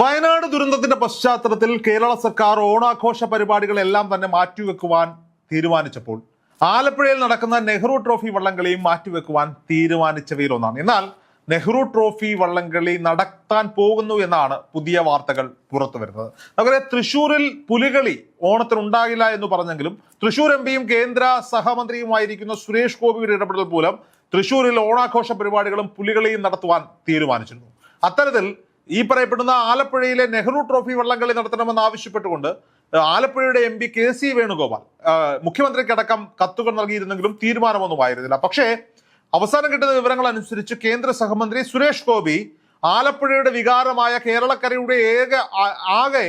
വയനാട് ദുരന്തത്തിന്റെ പശ്ചാത്തലത്തിൽ കേരള സർക്കാർ ഓണാഘോഷ പരിപാടികളെല്ലാം തന്നെ മാറ്റിവെക്കുവാൻ തീരുമാനിച്ചപ്പോൾ ആലപ്പുഴയിൽ നടക്കുന്ന നെഹ്റു ട്രോഫി വള്ളംകളിയും മാറ്റിവെക്കുവാൻ തീരുമാനിച്ചവയിലൊന്നാണ്. എന്നാൽ നെഹ്റു ട്രോഫി വള്ളംകളി നടത്താൻ പോകുന്നു എന്നാണ് പുതിയ വാർത്തകൾ പുറത്തു വരുന്നത്. അതുപോലെ തൃശൂരിൽ പുലികളി ഓണത്തിന് ഉണ്ടാകില്ല എന്ന് പറഞ്ഞെങ്കിലും തൃശൂർ എം പിയും കേന്ദ്ര സഹമന്ത്രിയുമായിരിക്കുന്ന സുരേഷ് ഗോപിയുടെ ഇടപെടൽ മൂലം തൃശൂരിൽ ഓണാഘോഷ പരിപാടികളും പുലികളിയും നടത്തുവാൻ തീരുമാനിച്ചിരുന്നു. അത്തരത്തിൽ ഈ പറയപ്പെടുന്ന ആലപ്പുഴയിലെ നെഹ്റു ട്രോഫി വള്ളംകളി നടത്തണമെന്ന് ആവശ്യപ്പെട്ടുകൊണ്ട് ആലപ്പുഴയുടെ M P K C Venugopal മുഖ്യമന്ത്രിക്കടക്കം കത്തുകൾ നൽകിയിരുന്നെങ്കിലും തീരുമാനമൊന്നും ആയിരുന്നില്ല. പക്ഷേ അവസാനം കിട്ടുന്ന വിവരങ്ങൾ അനുസരിച്ച് കേന്ദ്ര സഹമന്ത്രി സുരേഷ് ഗോപി ആലപ്പുഴയുടെ വികാരമായ കേരളക്കരയുടെ ഏക ആകെ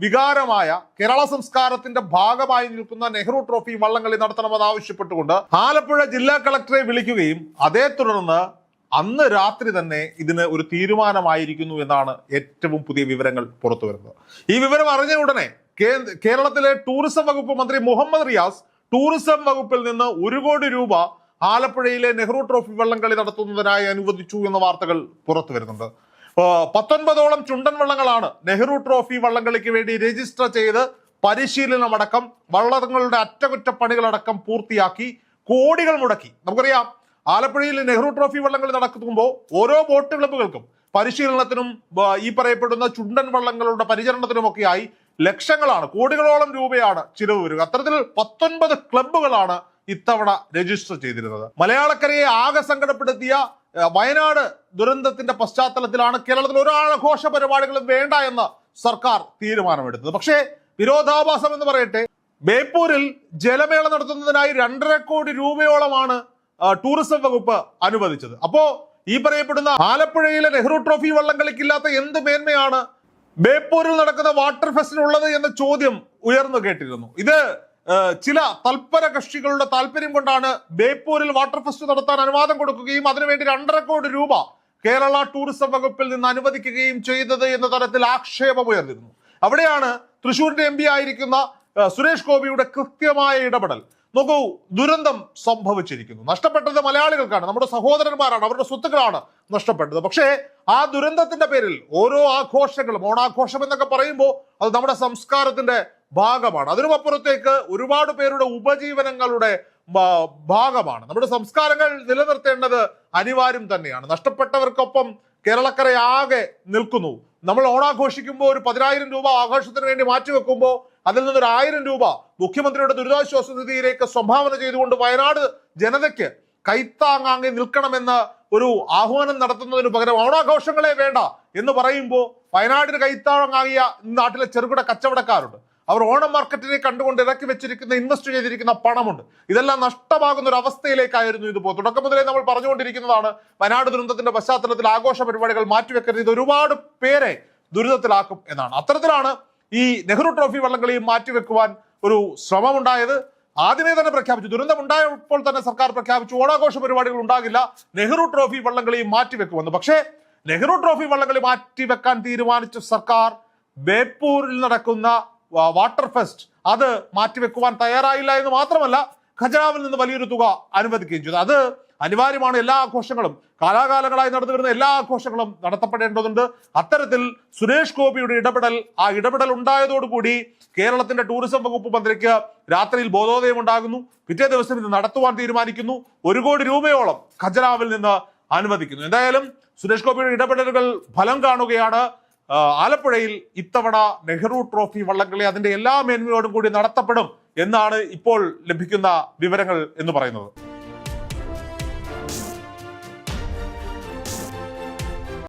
വികാരമായ കേരള സംസ്കാരത്തിന്റെ ഭാഗമായി നിൽക്കുന്ന നെഹ്റു ട്രോഫി വള്ളംകളി നടത്തണമെന്ന് ആവശ്യപ്പെട്ടുകൊണ്ട് ആലപ്പുഴ ജില്ലാ കളക്ടറെ വിളിക്കുകയും അതേ തുടർന്ന് അന്ന് രാത്രി തന്നെ ഇതിന് ഒരു തീരുമാനമായിരിക്കുന്നു എന്നാണ് ഏറ്റവും പുതിയ വിവരങ്ങൾ പുറത്തു വരുന്നത്. ഈ വിവരം അറിഞ്ഞ ഉടനെ കേരളത്തിലെ ടൂറിസം വകുപ്പ് മന്ത്രി മുഹമ്മദ് റിയാസ് ടൂറിസം വകുപ്പിൽ നിന്ന് ഒരു കോടി രൂപ ആലപ്പുഴയിലെ നെഹ്റു ട്രോഫി വള്ളംകളി നടത്തുന്നതിനായി അനുവദിച്ചു എന്ന വാർത്തകൾ പുറത്തു വരുന്നുണ്ട്. പത്തൊൻപതോളം ചുണ്ടൻ വള്ളങ്ങളാണ് നെഹ്റു ട്രോഫി വള്ളംകളിക്ക് വേണ്ടി രജിസ്റ്റർ ചെയ്ത് പരിശീലനമടക്കം വള്ളങ്ങളുടെ അറ്റകുറ്റപ്പണികളടക്കം പൂർത്തിയാക്കി കോടികൾ മുടക്കി. നമുക്കറിയാം ആലപ്പുഴയിൽ നെഹ്റു ട്രോഫി വള്ളങ്ങൾ നടക്കുമ്പോൾ ഓരോ ബോട്ട് ക്ലബ്ബുകൾക്കും പരിശീലനത്തിനും ഈ പറയപ്പെടുന്ന ചുണ്ടൻ വള്ളങ്ങളുടെ പരിചരണത്തിനുമൊക്കെയായി ലക്ഷങ്ങളാണ് കോടികളോളം രൂപയാണ് ചിലവ് വരിക. അത്തരത്തിൽ പത്തൊൻപത് ക്ലബ്ബുകളാണ് ഇത്തവണ രജിസ്റ്റർ ചെയ്തിരുന്നത്. മലയാളക്കരയെ ആകെ സങ്കടപ്പെടുത്തിയ വയനാട് ദുരന്തത്തിന്റെ പശ്ചാത്തലത്തിലാണ് കേരളത്തിൽ ഒരാഘോഷ പരിപാടികളും വേണ്ട എന്ന് സർക്കാർ തീരുമാനമെടുത്തത്. പക്ഷേ വിരോധാഭാസം എന്ന് പറയട്ടെ ബേപ്പൂരിൽ ജലമേള നടത്തുന്നതിനായി രണ്ടര കോടി രൂപയോളമാണ് ടൂറിസം വകുപ്പ് അനുവദിച്ചത്. അപ്പോ ഈ പറയപ്പെടുന്ന ആലപ്പുഴയിലെ നെഹ്റു ട്രോഫി വള്ളംകളിക്കില്ലാത്ത എന്ത് മേന്മയാണ് ബേപ്പൂരിൽ നടക്കുന്ന വാട്ടർ ഫെസ്റ്റിനുള്ളത് എന്ന ചോദ്യം ഉയർന്നു കേട്ടിരുന്നു. ഇത് ചില തൽപര കക്ഷികളുടെ താല്പര്യം കൊണ്ടാണ് ബേപ്പൂരിൽ വാട്ടർ ഫെസ്റ്റ് നടത്താൻ അനുവാദം കൊടുക്കുകയും അതിനുവേണ്ടി രണ്ടര കോടി രൂപ കേരള ടൂറിസം വകുപ്പിൽ നിന്ന് അനുവദിക്കുകയും ചെയ്തത് എന്ന തരത്തിൽ ആക്ഷേപം ഉയർന്നിരുന്നു. അവിടെയാണ് തൃശൂരിന്റെ എം ആയിരിക്കുന്ന സുരേഷ് ഗോപിയുടെ കൃത്യമായ ഇടപെടൽ. നോക്കൂ ദുരന്തം സംഭവിച്ചിരിക്കുന്നു. നഷ്ടപ്പെട്ടത് മലയാളികൾക്കാണ് നമ്മുടെ സഹോദരന്മാരാണ് അവരുടെ സ്വത്തുക്കളാണ് നഷ്ടപ്പെട്ടത്. പക്ഷേ ആ ദുരന്തത്തിന്റെ പേരിൽ ഓരോ ആഘോഷങ്ങളും ഓണാഘോഷം എന്നൊക്കെ പറയുമ്പോൾ അത് നമ്മുടെ സംസ്കാരത്തിന്റെ ഭാഗമാണ്. അതിനുമപ്പുറത്തേക്ക് ഒരുപാട് പേരുടെ ഉപജീവനങ്ങളുടെ ഭാഗമാണ്. നമ്മുടെ സംസ്കാരങ്ങൾ നിലനിർത്തേണ്ടത് അനിവാര്യം തന്നെയാണ്. നഷ്ടപ്പെട്ടവർക്കൊപ്പം കേരളക്കരയാകെ നിൽക്കുന്നു. നമ്മൾ ഓണാഘോഷിക്കുമ്പോൾ ഒരു പതിനായിരം രൂപ ആഘോഷത്തിന് വേണ്ടി മാറ്റിവെക്കുമ്പോൾ അതിൽ നിന്നൊരു ആയിരം രൂപ മുഖ്യമന്ത്രിയുടെ ദുരിതാശ്വാസ നിധിയിലേക്ക് സംഭാവന ചെയ്തുകൊണ്ട് വയനാട് ജനതയ്ക്ക് കൈത്താങ്ങാങ്ങി നിൽക്കണമെന്ന് ഒരു ആഹ്വാനം നടത്തുന്നതിന് പകരം ഓണാഘോഷങ്ങളെ വേണ്ട എന്ന് പറയുമ്പോൾ വയനാടിന് കൈത്താങ്ങാങ്ങിയ നാട്ടിലെ ചെറുകിട കച്ചവടക്കാരുണ്ട്. അവർ ഓണം മാർക്കറ്റിനെ കണ്ടുകൊണ്ട് ഇറക്കി വെച്ചിരിക്കുന്ന ഇൻവെസ്റ്റ് ചെയ്തിരിക്കുന്ന പണമുണ്ട്. ഇതെല്ലാം നഷ്ടമാകുന്ന ഒരു അവസ്ഥയിലേക്കായിരുന്നു ഇത് പോകും തുടക്കം മുതലേ നമ്മൾ പറഞ്ഞുകൊണ്ടിരിക്കുന്നതാണ് വയനാട് ദുരന്തത്തിന്റെ പശ്ചാത്തലത്തിൽ ആഘോഷ പരിപാടികൾ മാറ്റിവെക്കരുത് ഇത് ഒരുപാട് പേരെ ദുരിതത്തിലാക്കും എന്നാണ്. അത്തരത്തിലാണ് ഈ നെഹ്റു ട്രോഫി വള്ളംകളിയും മാറ്റിവെക്കുവാൻ ഒരു ശ്രമമുണ്ടായത്. ആദ്യമേ തന്നെ പ്രഖ്യാപിച്ചു ദുരന്തം ഉണ്ടായപ്പോൾ തന്നെ സർക്കാർ പ്രഖ്യാപിച്ചു ഓണാഘോഷ പരിപാടികൾ ഉണ്ടാകില്ല നെഹ്റു ട്രോഫി വള്ളംകളിയും മാറ്റിവെക്കുമെന്ന്. പക്ഷേ നെഹ്റു ട്രോഫി വള്ളംകളി മാറ്റിവെക്കാൻ തീരുമാനിച്ച സർക്കാർ ബേപ്പൂരിൽ നടക്കുന്ന വാട്ടർ ഫെസ്റ്റ്. അത് മാറ്റിവെക്കുവാൻ തയ്യാറായില്ല എന്ന് മാത്രമല്ല ഖജനാവിൽ നിന്ന് വലിയൊരു തുക അനുവദിക്കുകയും ചെയ്തു. അത് അനിവാര്യമാണ് എല്ലാ ആഘോഷങ്ങളും. കാലാകാലങ്ങളായി നടന്നു വരുന്ന എല്ലാ ആഘോഷങ്ങളും നടത്തപ്പെടേണ്ടതുണ്ട്. അത്തരത്തിൽ സുരേഷ് ഗോപിയുടെ ഇടപെടൽ ആ ഇടപെടൽ ഉണ്ടായതോടുകൂടി കേരളത്തിന്റെ ടൂറിസം വകുപ്പ് മന്ത്രിക്ക് രാത്രിയിൽ ബോധോദയം ഉണ്ടാകുന്നു. പിറ്റേ ദിവസം ഇത് നടത്തുവാൻ തീരുമാനിക്കുന്നു. ഒരു കോടി രൂപയോളം ഖജനാവിൽ നിന്ന് അനുവദിക്കുന്നു. എന്തായാലും സുരേഷ് ഗോപിയുടെ ഇടപെടലുകൾ ഫലം കാണുകയാണ്. ആലപ്പുഴയിൽ ഇത്തവണ നെഹ്റു ട്രോഫി വള്ളംകളി അതിന്റെ എല്ലാ മേന്മയോടും കൂടി നടത്തപ്പെടും എന്നാണ് ഇപ്പോൾ ലഭിക്കുന്ന വിവരങ്ങൾ എന്ന് പറയുന്നത്.